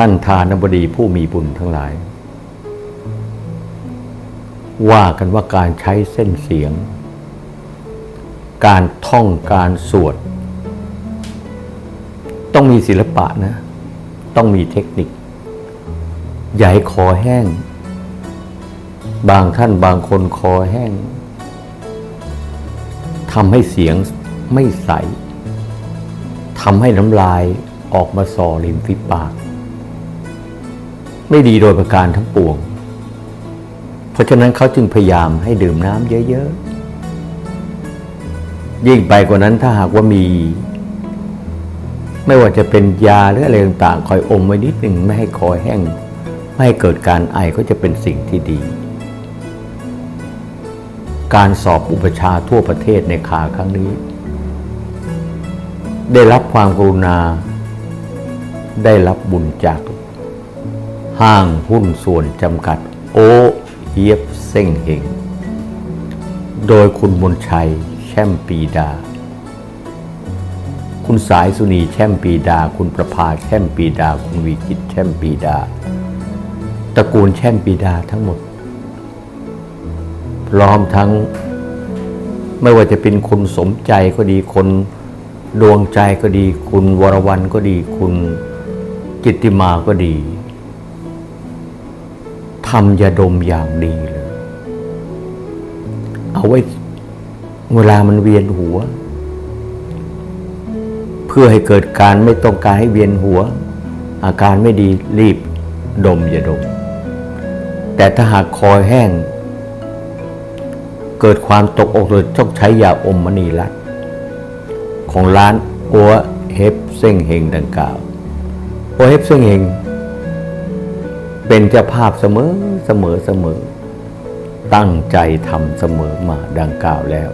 ท่านทานบดีผู้มีบุญทั้งหลาย ว่ากันว่าการใช้เส้นเสียง การท่องการสวด ต้องมีศิลปะนะ ต้องมีเทคนิค อย่าให้คอแห้ง บางท่านบางคนคอแห้งทำให้เสียงไม่ใสทำให้น้ำลายออกมาส่อริมฝีปาก ไม่ดีโดยประการทั้งปวง เพราะฉะนั้นเขาจึงพยายามให้ดื่มน้ำเยอะๆ ยิ่งไปกว่านั้นถ้าหากว่ามี ไม่ว่าจะเป็นยาหรืออะไรต่างๆ คอยอมไว้นิดหนึ่งไม่ให้คอแห้ง ไม่ให้เกิดการไอก็จะเป็นสิ่งที่ดี การสอบอุปชาทั่วประเทศในขาครั้งนี้ ได้รับความกรุณา ได้รับบุญจาก ห้างหุ้นส่วนจำกัด โอเฮียบเส้งเฮงโดยคุณมนชัย แช่มปีดา คุณสายสุนีแช่มปีดา คุณประภาแช่มปีดา คุณวีกิจแช่มปีดา ตระกูลแช่มปีดาทั้งหมด พร้อมทั้ง ไม่ว่าจะเป็นคุณสมใจก็ดีคนดวงใจก็ดี คุณวรวันก็ดี คุณจิตติมาก็ดี ทำยาดมอย่างดีเลย เอาไว้เวลามันเวียนหัว เพื่อให้เกิดการไม่ต้องการให้เวียนหัว อาการไม่ดีรีบดมยาดม แต่ถ้าหากคอแห้ง เกิดความตกอกเลยต้องใช้ยาอมมณีรัตของร้านโอเฮฟเซ้งเฮงดังกล่าวโอเฮฟเซ้งเฮง เป็นเจ้าภาพเสมอเสมอเสมอ ตั้งใจทำเสมอมาดังกล่าวแล้ว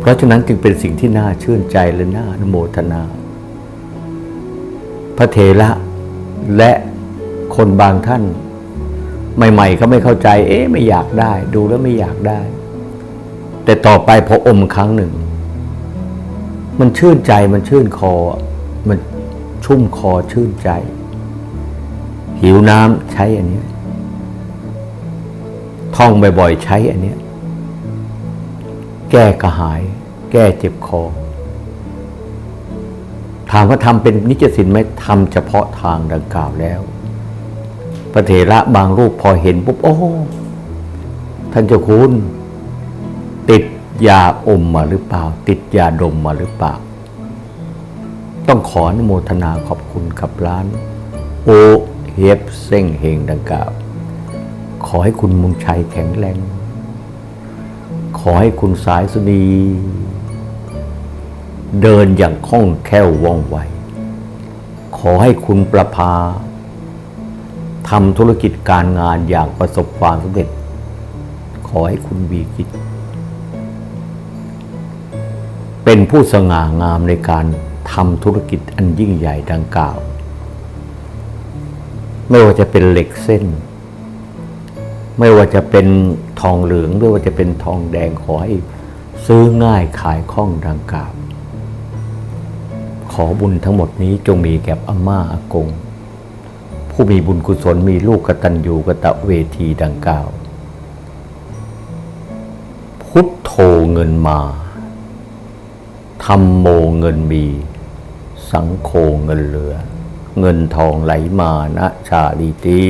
เพราะฉะนั้นจึงเป็นสิ่งที่น่าชื่นใจและน่าอนุโมทนา พระเถระและคนบางท่าน ใหม่ๆเขาไม่เข้าใจ เอ๊ะไม่อยากได้ ดูแล้วไม่อยากได้ แต่ต่อไปพออมครั้งหนึ่ง มันชื่นใจมันชื่นคอ มันชุ่มคอชื่นใจ หิวน้ำใช้อันนี้ ท่องบ่อยๆใช้อันนี้ แก้กระหาย แก้เจ็บคอ ถามว่าทำเป็นนิจสินไหมทำเฉพาะทางดังกล่าวแล้วพระเถระบางรูปพอเห็นปุ๊บโอ้ท่านเจ้าคุณ ติดยาอมมาหรือเปล่า ติดยาดมมาหรือเปล่า ต้องขออนุโมทนาขอบคุณกับร้าน โอ เฮฟเซ้งเฮงดังกล่าว ขอให้คุณมุงชัยแข็งแรง ขอให้คุณสายสุนี เดินอย่างคล่องแคล่วว่องไว ขอให้คุณประภาทำธุรกิจการงานอย่างประสบความสำเร็จ ขอให้คุณวีกิจ เป็นผู้สง่างามในการทำธุรกิจอันยิ่งใหญ่ดังกล่าว ไม่ว่าจะเป็นเหล็กเส้น ไม่ว่าจะเป็นทองเหลืองไม่ว่าจะเป็นทองแดงขอให้ซื้อง่ายขายคล่องดังกล่าวขอบุญทั้งหมดนี้จงมีแก่อาม่าอากง ผู้มีบุญกุศลมีลูกกตัญญูกตะเวทีดังกล่าว พุทโธเงินมาธรรมโมเงินมี สังโฆเงินเหลือ เงินทองไหลมานะชาลีติ